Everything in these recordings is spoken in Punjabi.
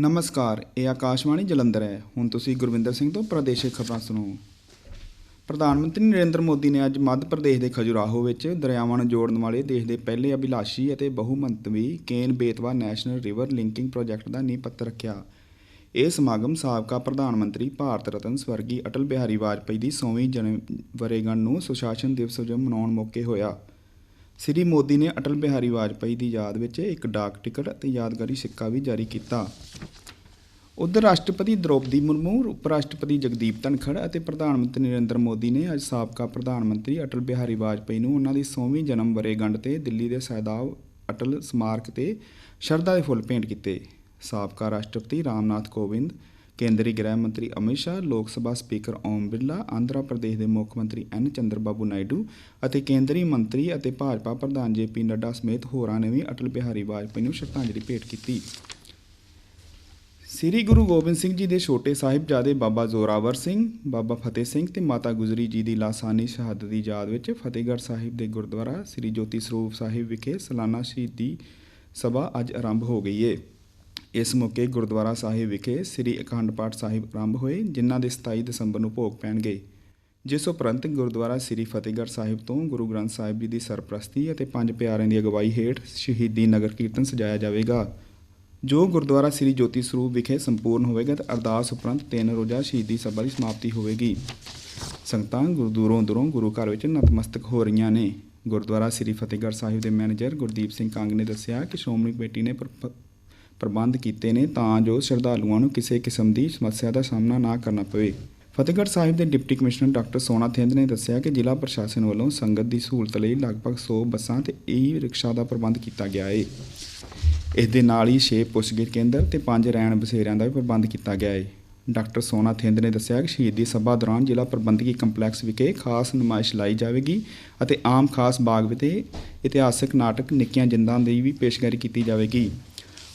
ਨਮਸਕਾਰ, ਇਹ ਆਕਾਸ਼ਵਾਣੀ ਜਲੰਧਰ ਹੈ। ਹੁਣ ਤੁਸੀਂ ਗੁਰਵਿੰਦਰ ਸਿੰਘ ਤੋਂ ਪ੍ਰਦੇਸ਼ਿਕ ਖਬਰਾਂ ਸੁਣੋ। ਪ੍ਰਧਾਨ ਮੰਤਰੀ ਨਰਿੰਦਰ ਮੋਦੀ ਨੇ ਅੱਜ ਮੱਧ ਪ੍ਰਦੇਸ਼ ਦੇ ਖਜੁਰਾਹੋ ਵਿੱਚ ਦਰਿਆਵਾਂ ਨੂੰ ਜੋੜਨ ਵਾਲੇ ਦੇਸ਼ ਦੇ ਪਹਿਲੇ ਅਭਿਲਾਸ਼ੀ ਅਤੇ ਬਹੁਮੰਤਵੀ Ken Betwa national river linking project ਦਾ ਨੀਂਹ ਪੱਥਰ ਰੱਖਿਆ। ਇਹ ਸਮਾਗਮ ਸਾਬਕਾ ਪ੍ਰਧਾਨ ਮੰਤਰੀ ਭਾਰਤ ਰਤਨ ਸਵਰਗੀ ਅਟਲ ਬਿਹਾਰੀ ਵਾਜਪਾਈ ਦੀ 100ਵੀਂ ਜਨਮ ਵਰ੍ਹੇਗੰਢ ਨੂੰ ਸੁਸ਼ਾਸਨ ਦਿਵਸ ਵਜੋਂ ਮਨਾਉਣ ਮੌਕੇ ਹੋਇਆ। ਸ੍ਰੀ ਮੋਦੀ ਨੇ ਅਟਲ ਬਿਹਾਰੀ ਵਾਜਪਾਈ ਦੀ ਯਾਦ ਵਿੱਚ ਇੱਕ ਡਾਕ ਟਿਕਟ ਅਤੇ ਯਾਦਗਾਰੀ ਸਿੱਕਾ ਵੀ ਜਾਰੀ ਕੀਤਾ। ਉਧਰ ਰਾਸ਼ਟਰਪਤੀ ਦ੍ਰੋਪਦੀ ਮੁਰਮੂ ਉਪ ਰਾਸ਼ਟਰਪਤੀ ਜਗਦੀਪ ਧਨਖੜ ਅਤੇ ਪ੍ਰਧਾਨ ਮੰਤਰੀ ਨਰਿੰਦਰ ਮੋਦੀ ਨੇ ਅੱਜ ਸਾਬਕਾ ਪ੍ਰਧਾਨ ਮੰਤਰੀ ਅਟਲ ਬਿਹਾਰੀ ਵਾਜਪੇਈ ਨੂੰ ਉਹਨਾਂ ਦੀ 100ਵੀਂ ਜਨਮ ਵਰੇਗੰਢ ਤੇ ਦਿੱਲੀ ਦੇ ਸੈਦਾਬ ਅਟਲ ਸਮਾਰਕ ਤੇ ਸ਼ਰਧਾ ਦੇ ਫੁੱਲ ਭੇਂਟ ਕੀਤੇ। ਸਾਬਕਾ ਰਾਸ਼ਟਰਪਤੀ ਰਾਮਨਾਥ ਕੋਵਿੰਦ, ਕੇਂਦਰੀ ਗ੍ਰਹਿ ਮੰਤਰੀ ਅਮਿਤ ਸ਼ਾਹ, ਲੋਕ ਸਭਾ ਸਪੀਕਰ ਓਮ ਬਿਰਲਾ, ਆਂਧਰਾ ਪ੍ਰਦੇਸ਼ ਦੇ ਮੁੱਖ ਮੰਤਰੀ ਐਨ ਚੰਦਰਬਾਬੂ ਨਾਇਡੂ ਅਤੇ ਕੇਂਦਰੀ ਮੰਤਰੀ ਅਤੇ ਭਾਜਪਾ ਪ੍ਰਧਾਨ ਜੇਪੀ ਨੱਡਾ ਸਮੇਤ ਹੋਰਾਂ ਨੇ ਵੀ ਅਟਲ ਬਿਹਾਰੀ ਵਾਜਪਾਈ ਨੂੰ ਸ਼ਰਧਾਂਜਲੀ ਭੇਟ ਕੀਤੀ। ਸ੍ਰੀ ਗੁਰੂ ਗੋਬਿੰਦ ਸਿੰਘ ਜੀ ਦੇ ਛੋਟੇ ਸਾਹਿਬਜ਼ਾਦੇ ਬਾਬਾ ਜ਼ੋਰਾਵਰ ਸਿੰਘ, ਬਾਬਾ ਫਤਿਹ ਸਿੰਘ ਤੇ ਮਾਤਾ ਗੁਜਰੀ ਜੀ ਦੀ ਲਾਸਾਨੀ ਸ਼ਹਾਦਤ ਦੀ ਯਾਦ ਵਿੱਚ ਫਤਿਹਗੜ੍ਹ ਸਾਹਿਬ ਦੇ ਗੁਰਦੁਆਰਾ ਸ੍ਰੀ ਜੋਤੀ ਸਰੂਪ ਸਾਹਿਬ ਵਿਖੇ ਸਾਲਾਨਾ ਸ਼ਹੀਦੀ ਸਭਾ ਅੱਜ ਆਰੰਭ ਹੋ ਗਈ ਏ। ਇਸ ਮੌਕੇ ਗੁਰਦੁਆਰਾ ਸਾਹਿਬ ਵਿਖੇ ਸ੍ਰੀ ਅਖੰਡ ਪਾਠ ਸਾਹਿਬ ਆਰੰਭ ਹੋਏ, ਜਿਨ੍ਹਾਂ ਦੇ 27 ਦਸੰਬਰ ਨੂੰ ਭੋਗ ਪੈਣਗੇ ਜਿਸ ਉਪਰੰਤ ਗੁਰਦੁਆਰਾ ਸ੍ਰੀ ਫਤਿਹਗੜ੍ਹ ਸਾਹਿਬ ਤੋਂ ਗੁਰੂ ਗ੍ਰੰਥ ਸਾਹਿਬ ਜੀ ਦੀ ਸਰਪ੍ਰਸਤੀ ਅਤੇ ਪੰਜ ਪਿਆਰਿਆਂ ਦੀ ਅਗਵਾਈ ਹੇਠ ਸ਼ਹੀਦੀ ਨਗਰ ਕੀਰਤਨ ਸਜਾਇਆ ਜਾਵੇਗਾ। ਜੋ ਗੁਰਦੁਆਰਾ ਸ੍ਰੀ ਜੋਤੀ ਸਰੂਪ ਵਿਖੇ ਸੰਪੂਰਨ ਹੋਵੇਗਾ ਤੇ ਅਰਦਾਸ ਉਪਰੰਤ ਤਿੰਨ ਰੋਜ਼ਾ ਸ਼ਹੀਦੀ ਸਭਾ ਦੀ ਸਮਾਪਤੀ ਹੋਵੇਗੀ। ਸੰਗਤਾਂ ਗੁਰੂ, ਦੂਰੋਂ ਦੂਰੋਂ ਗੁਰੂ ਘਰ ਵਿੱਚ ਨਤਮਸਤਕ ਹੋ ਰਹੀਆਂ ਨੇ। ਗੁਰਦੁਆਰਾ ਸ੍ਰੀ ਫਤਿਹਗੜ੍ਹ ਸਾਹਿਬ ਦੇ ਮੈਨੇਜਰ ਗੁਰਦੀਪ ਸਿੰਘ ਕੰਗ ਨੇ ਦੱਸਿਆ ਕਿ ਸ਼੍ਰੋਮਣੀ ਕਮੇਟੀ ਨੇ ਪ੍ਰ- ਪ੍ਰਬੰਧ ਕੀਤੇ ਨੇ ਤਾਂ ਜੋ ਸ਼ਰਧਾਲੂਆਂ ਨੂੰ ਕਿਸੇ ਕਿਸਮ ਦੀ ਸਮੱਸਿਆ ਦਾ ਸਾਹਮਣਾ ਨਾ ਕਰਨਾ ਪਵੇ। ਫਤਿਹਗੜ੍ਹ ਸਾਹਿਬ ਦੇ ਡਿਪਟੀ ਕਮਿਸ਼ਨਰ ਡਾਕਟਰ ਸੋਨਾ ਥਿੰਦ ਨੇ ਦੱਸਿਆ ਕਿ ਜ਼ਿਲ੍ਹਾ ਪ੍ਰਸ਼ਾਸਨ ਵੱਲੋਂ ਸੰਗਤ ਦੀ ਸਹੂਲਤ ਲਈ ਲਗਭਗ 100 ਬੱਸਾਂ ਤੇ ਈ ਰਿਕਸ਼ਾ ਦਾ ਪ੍ਰਬੰਧ ਕੀਤਾ ਗਿਆ ਹੈ ਇਸ ਦੇ ਨਾਲ ਹੀ 6 ਪੁੱਛਗਿੱਛ ਕੇਂਦਰ ਤੇ 5 ਰੈਣ ਬਸੇਰਿਆਂ ਦਾ ਵੀ ਪ੍ਰਬੰਧ ਕੀਤਾ ਗਿਆ ਹੈ ਡਾਕਟਰ ਸੋਨਾ ਥਿੰਦ ਨੇ ਦੱਸਿਆ ਕਿ ਸ਼ਹੀਦੀ ਸਭਾ ਦੌਰਾਨ ਜ਼ਿਲ੍ਹਾ ਪ੍ਰਬੰਧਕੀ ਕੰਪਲੈਕਸ ਵਿਖੇ ਖਾਸ ਨੁਮਾਇਸ਼ ਲਾਈ ਜਾਵੇਗੀ ਅਤੇ ਆਮ ਖਾਸ ਬਾਗ ਵਿਖੇ ਇਤਿਹਾਸਕ ਨਾਟਕ ਨਿੱਕੀਆਂ ਜਿੰਦਾਂ ਦੀ ਵੀ ਪੇਸ਼ਕਾਰੀ ਕੀਤੀ ਜਾਵੇਗੀ।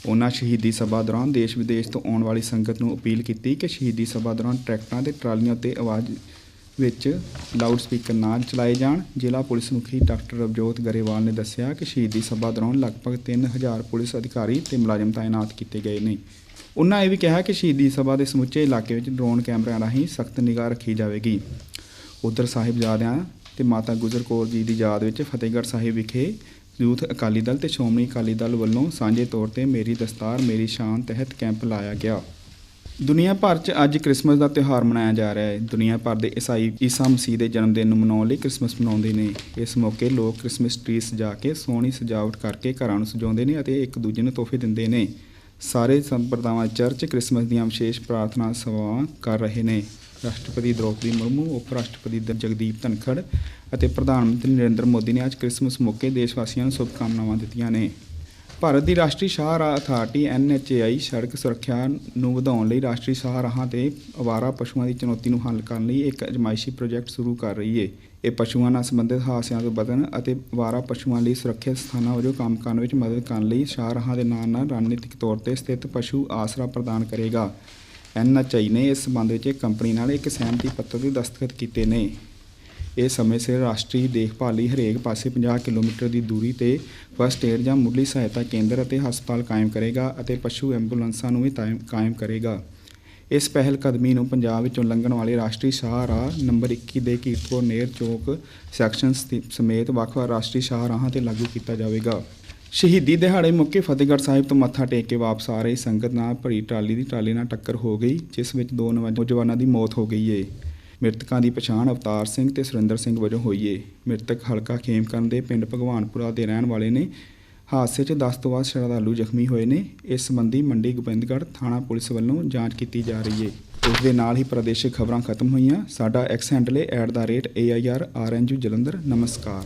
ਉਹਨਾਂ ਸ਼ਹੀਦੀ ਸਭਾ ਦੌਰਾਨ ਦੇਸ਼ ਵਿਦੇਸ਼ ਤੋਂ ਆਉਣ ਵਾਲੀ ਸੰਗਤ ਨੂੰ ਅਪੀਲ ਕੀਤੀ ਕਿ ਸ਼ਹੀਦੀ ਸਭਾ ਦੌਰਾਨ ਟਰੈਕਟਰਾਂ ਤੇ ਟਰਾਲੀਆਂ ਉੱਤੇ ਆਵਾਜ਼ ਵਿੱਚ ਲਾਊਡ ਸਪੀਕਰ ਨਾ ਚਲਾਏ ਜਾਣ। ਜ਼ਿਲ੍ਹਾ ਪੁਲਿਸ ਮੁਖੀ ਡਾਕਟਰ ਰਵਜੋਤ ਗਰੇਵਾਲ ਨੇ ਦੱਸਿਆ ਕਿ ਸ਼ਹੀਦੀ ਸਭਾ ਦੌਰਾਨ ਲਗਭਗ 3000 ਪੁਲਿਸ ਅਧਿਕਾਰੀ ਤੇ ਮੁਲਾਜ਼ਮ ਤਾਇਨਾਤ ਕੀਤੇ ਗਏ ਨੇ। ਉਹਨਾਂ ਇਹ ਵੀ ਕਿਹਾ ਕਿ ਸ਼ਹੀਦੀ ਸਭਾ ਦੇ ਸਮੁੱਚੇ ਇਲਾਕੇ ਵਿੱਚ ਡਰੋਨ ਕੈਮਰਿਆਂ ਰਾਹੀਂ ਸਖਤ ਨਿਗਾਹ ਰੱਖੀ ਜਾਵੇਗੀ। ਉਧਰ ਸਾਹਿਬਜ਼ਾਦਿਆਂ ਤੇ ਮਾਤਾ ਗੁਜਰ ਕੌਰ ਜੀ ਦੀ ਯਾਦ ਵਿੱਚ ਫਤਿਹਗੜ੍ਹ ਸਾਹਿਬ ਵਿਖੇ ਯੂਥ ਅਕਾਲੀ ਦਲ ਤੇ ਸ਼੍ਰੋਮਣੀ ਅਕਾਲੀ ਦਲ ਵੱਲੋਂ ਸਾਂਝੇ ਤੌਰ ਤੇ ਮੇਰੀ ਦਸਤਾਰ, ਮੇਰੀ ਸ਼ਾਨ ਤਹਿਤ ਕੈਂਪ ਲਾਇਆ ਗਿਆ। ਦੁਨੀਆ ਭਰ 'ਚ ਅੱਜ ਕ੍ਰਿਸਮਸ ਦਾ ਤਿਉਹਾਰ ਮਨਾਇਆ ਜਾ ਰਿਹਾ ਹੈ। ਦੁਨੀਆ ਭਰ ਦੇ ਈਸਾਈ, ਈਸਾ ਮਸੀਹ ਦੇ ਜਨਮ ਦਿਨ ਨੂੰ ਮਨਾਉਣ ਲਈ ਕ੍ਰਿਸਮਸ ਮਨਾਉਂਦੇ ਨੇ। ਇਸ ਮੌਕੇ ਲੋਕ ਕ੍ਰਿਸਮਸ ਟਰੀ ਸਜਾ ਕੇ ਸੋਹਣੀ ਸਜਾਵਟ ਕਰਕੇ ਘਰਾਂ ਨੂੰ ਸਜਾਉਂਦੇ ਨੇ ਅਤੇ ਇੱਕ ਦੂਜੇ ਨੂੰ ਤੋਹਫੇ ਦਿੰਦੇ ਨੇ। ਸਾਰੇ ਸੰਪਰਦਾਵਾਂ ਚਰਚ ਕ੍ਰਿਸਮਸ ਦੀਆਂ ਵਿਸ਼ੇਸ਼ ਪ੍ਰਾਰਥਨਾ ਸਭਾਵਾਂ ਕਰ ਰਹੇ ਨੇ। ਰਾਸ਼ਟਰਪਤੀ ਦ੍ਰੋਪਦੀ ਮੁਰਮੂ ਉਪ ਰਾਸ਼ਟਰਪਤੀ ਦ- ਜਗਦੀਪ ਧਨਖੜ ਅਤੇ ਪ੍ਰਧਾਨ ਮੰਤਰੀ ਨਰਿੰਦਰ ਮੋਦੀ ਨੇ ਅੱਜ ਕ੍ਰਿਸਮਸ ਮੌਕੇ ਦੇਸ਼ ਵਾਸੀਆਂ ਨੂੰ ਸ਼ੁਭਕਾਮਨਾਵਾਂ ਦਿੱਤੀਆਂ ਨੇ। ਭਾਰਤ ਦੀ ਰਾਸ਼ਟਰੀ ਸ਼ਾਹ ਰਾਹ ਅਥਾਰਟੀ ਐਨਐਚਏਆਈ ਸੜਕ ਸੁਰੱਖਿਆ ਨੂੰ ਵਧਾਉਣ ਲਈ ਰਾਸ਼ਟਰੀ ਸ਼ਾਹ ਰਾਹਾਂ ਤੇ ਅਵਾਰਾ ਪਸ਼ੂਆਂ ਦੀ ਚੁਣੌਤੀ ਨੂੰ ਹੱਲ ਕਰਨ ਲਈ ਇੱਕ ਅਜਮਾਇਸ਼ੀ ਪ੍ਰੋਜੈਕਟ ਸ਼ੁਰੂ ਕਰ ਰਹੀ ਹੈ ਇਹ ਪਸ਼ੂਆਂ ਨਾਲ ਸੰਬੰਧਿਤ ਹਾਦਸਿਆਂ ਤੋਂ ਬਚਣ ਅਤੇ ਅਵਾਰਾ ਪਸ਼ੂਆਂ ਲਈ ਸੁਰੱਖਿਅਤ ਸਥਾਨਾਂ ਵਜੋਂ ਕੰਮ ਕਰਨ ਵਿੱਚ ਮਦਦ ਕਰਨ ਲਈ ਸ਼ਾਹਰਾਹਾਂ ਦੇ ਨਾਲ ਨਾਲ ਰਣਨੀਤਿਕ ਤੌਰ ਤੇ ਸਥਿਤ ਪਸ਼ੂ ਆਸਰਾ ਪ੍ਰਦਾਨ ਕਰੇਗਾ। ਐਨਐਚਆਈ ਨੇ ਇਸ ਸੰਬੰਧ ਵਿੱਚ ਇੱਕ ਕੰਪਨੀ ਨਾਲ ਇੱਕ ਸਹਿਮਤੀ ਪੱਤਰ ਤੇ ਦਸਤਖਤ ਕੀਤੇ ਨੇ। ਇਹ ਸਮੇਂ ਸਿਰ ਰਾਸ਼ਟਰੀ ਦੇਖਭਾਲ ਲਈ ਹਰੇਕ ਪਾਸੇ 50 ਕਿਲੋਮੀਟਰ ਦੀ ਦੂਰੀ ਤੇ ਫਸਟ ਏਡ ਜਾਂ ਮੁੱਢਲੀ ਸਹਾਇਤਾ ਕੇਂਦਰ ਅਤੇ ਹਸਪਤਾਲ ਕਾਇਮ ਕਰੇਗਾ ਅਤੇ ਪਸ਼ੂ ਐਂਬੂਲੈਂਸਾਂ ਨੂੰ ਵੀ ਤਾਇਮ- ਕਾਇਮ ਕਰੇਗਾ। ਇਸ ਪਹਿਲ ਕਦਮੀ ਨੂੰ ਪੰਜਾਬ ਵਿੱਚੋਂ ਲੰਘਣ ਵਾਲੇ ਰਾਸ਼ਟਰੀ ਸ਼ਾਹਰਾਹ ਨੰਬਰ 21 ਦੇ ਕੀਰਤਪੁਰ ਨੇਰ ਚੌਕ ਸੈਕਸ਼ਨ ਸਥਿ- ਸਮੇਤ ਵੱਖ-ਵੱਖ ਰਾਸ਼ਟਰੀ ਸ਼ਾਹਰਾਹਾਂ ਤੇ ਲਾਗੂ ਕੀਤਾ ਜਾਵੇਗਾ। ਸ਼ਹੀਦੀ ਦਿਹਾੜੇ ਮੌਕੇ ਫਤਿਹਗੜ੍ਹ ਸਾਹਿਬ ਤੋਂ ਮੱਥਾ ਟੇਕ ਕੇ ਵਾਪਸ ਆ ਰਹੀ ਸੰਗਤ ਨਾਲ ਭਰੀ ਟਰਾਲੀ ਦੀ ਟਰਾਲੀ ਨਾਲ ਟੱਕਰ ਹੋ ਗਈ, ਜਿਸ ਵਿੱਚ ਦੋ ਨੌਜਵਾਨਾਂ ਦੀ ਮੌਤ ਹੋ ਗਈ ਏ। ਮ੍ਰਿਤਕਾਂ ਦੀ ਪਛਾਣ ਅਵਤਾਰ ਸਿੰਘ ਤੇ ਸੁਰਿੰਦਰ ਸਿੰਘ ਵਜੋਂ ਹੋਈ ਏ। ਮ੍ਰਿਤਕ ਹਲਕਾ ਖੇਮਕਰਨ ਦੇ ਪਿੰਡ ਭਗਵਾਨਪੁਰਾ ਦੇ ਰਹਿਣ ਵਾਲੇ ਨੇ ਹਾਦਸੇ 'ਚ 10 ਤੋਂ ਵੱਧ ਸ਼ਰਧਾਲੂ ਜ਼ਖਮੀ ਹੋਏ ਨੇ। ਇਸ ਸੰਬੰਧੀ ਮੰਡੀ ਗੋਬਿੰਦਗੜ੍ਹ ਥਾਣਾ ਪੁਲਿਸ ਵੱਲੋਂ ਜਾਂਚ ਕੀਤੀ ਜਾ ਰਹੀ ਏ। ਇਸ ਦੇ ਨਾਲ ਹੀ ਪ੍ਰਦੇਸ਼ਿਕ ਖਬਰਾਂ ਖਤਮ ਹੋਈਆਂ। ਸਾਡਾ ਐਕਸ ਹੈਂਡਲ ਹੈ @airrnu ਜਲੰਧਰ। ਨਮਸਕਾਰ।